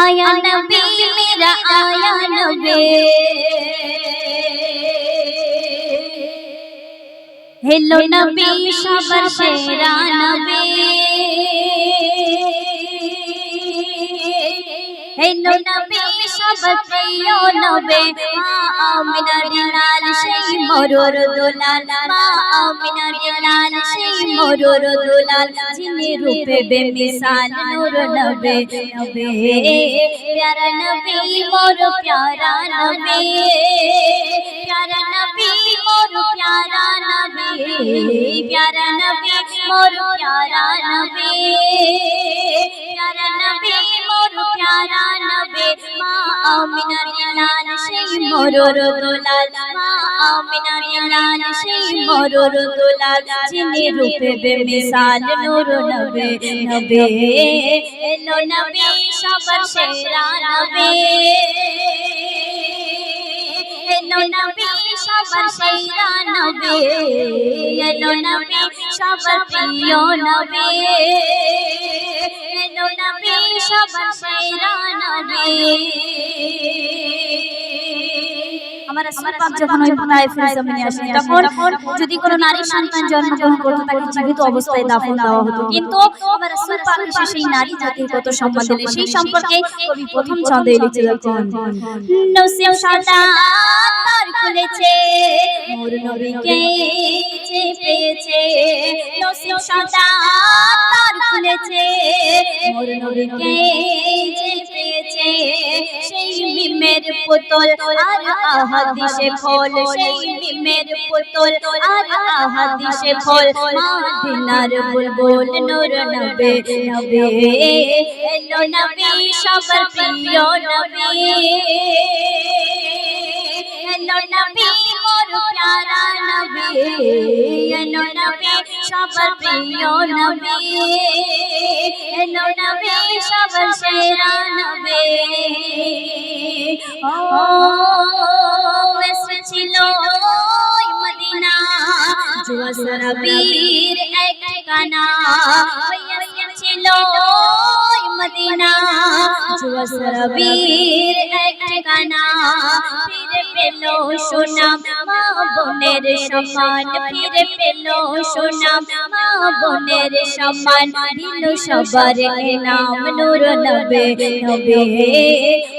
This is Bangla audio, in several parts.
आया नबी मेरा आया नबी हेलो नबी शबर शेरा नबी হেলো নবী সবার প্রিয় নবী মা আমিনার লাল সেই মরুর দুলাল। মা আমিনার লাল সেই মরুর দুলাল। যিনি রূপে বেমিসাল, নূর নবী নবী প্যারা নবী মোর প্যারা নবী প্যারা নবী মোর প্যারা নবী প্যারা নবী মোর প্যারা নবী আমিনার লাল সেই মরুর দুলাল মা আমিনার লাল সেই মরুর দুলাল যিনি রূপে বেমিসাল নূর নবী নবী এলো নবী সবার সেরা নবী এলো নবী সবার সেরা নবী এলো নবী সবার সেরা নবী আমার রাসূল পাক যখন ওই তায়েফের জমিনে আসেন তখন যদি কোনো নারী সন্তান জন্মগ্রহণ করতো তাকে জীবিত অবস্থায় দাফন দেওয়া হতো। কিন্তু আমার রাসূল পাক এসে সেই নারী জাতির কত সম্মান দিলেন সেই সম্পর্কে কবি প্রথম ছন্দে লিখে যাচ্ছেন নসিম সাদা তার খুলেছে মোর নবীকে যে পেয়েছে নসিম সাদা তার খুলেছে, মোর নবীকে যে পেয়েছে, সেই মিমের পুতুল আর আহাদিসে ফল সেই মিমের পুতুল আর আহাদিসে ফল মাদিনার বুলবুল নূর নবে নবে, এলো নবী, সবার প্রিয় নবী। এলো নবী মোর প্যারা নবী এলো নবী সবার প্রিয় নবী এলো নবী সবার সেরা নবী ও মদিনা জুয়া সারাবীর এক ঠিকানা ওই এসেছিল ওই মদিনা। জুয়া সারাবীর এক ঠিকানা ফিরে পেল সুনাম মা বোনের সমান। ফিরে পেল সুনাম মা বোনের সমান। দিল সবার নাম নূর নবে নবে।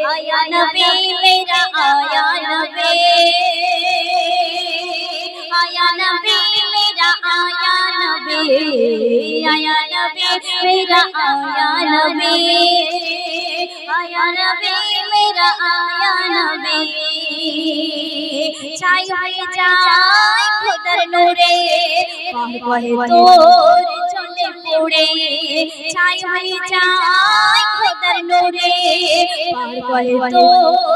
আয়া নবে, মেরা আয়া নবে। নবে আয়া নবে মেরা আয়া নবে আয়া নবে মেরা আয়া নবে ছাই হয়ে যায় খোদার নূরে পার পাহে তোর চলে পড়ে ছাই হয়ে যায় খোদার নূরে পার পাহে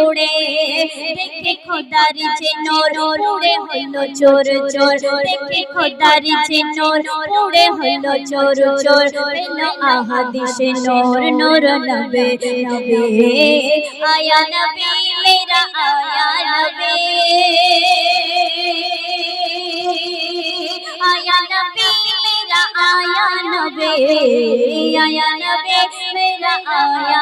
উড়ে দেখে খোদারি চেন উড়ে হইল চোর চোর দেখে খোদারি চেন উড়ে হইল চোর চোর হইল আহাদিসে নোর নোর নবে নবে। আয়া নবে, মেরা আয়া নবে। আয়া নবে, মেরা আয়া নবে। আয়া নবে, মেরা আয়া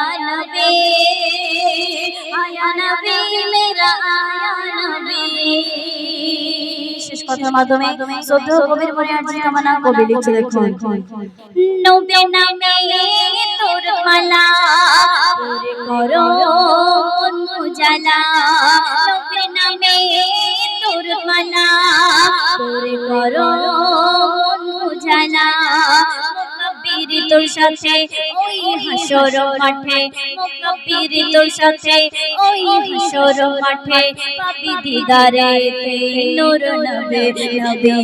কথার মাধ্যমে শ্রদ্ধ কবির মনে আর্জি কামনা কবি লিখছে দেখুন। নবে নামে তোর মালা করো মুজালা তোর সাথে ওই হাসর মাঠে মুকাব্বির তোর সাথে, ওই হাসর মাঠে পাবি দিদারে, নূর নবে নবে,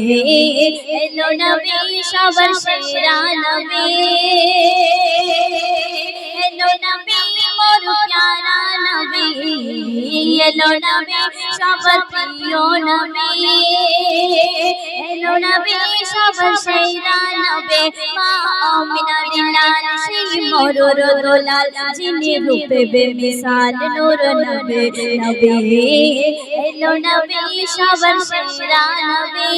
এলো নবে, সবার সেরা নবে, এলো নবী মোর প্যারা নবী এলো নবী সবার প্রিয় নবী এলো নবী সবার সেরা নবী মা আমিনা দিলাল সেই মরুর দোলাল যিনি রূপে বেমিসাল নূর নবী নবী এলো নবী সবার সেরা নবী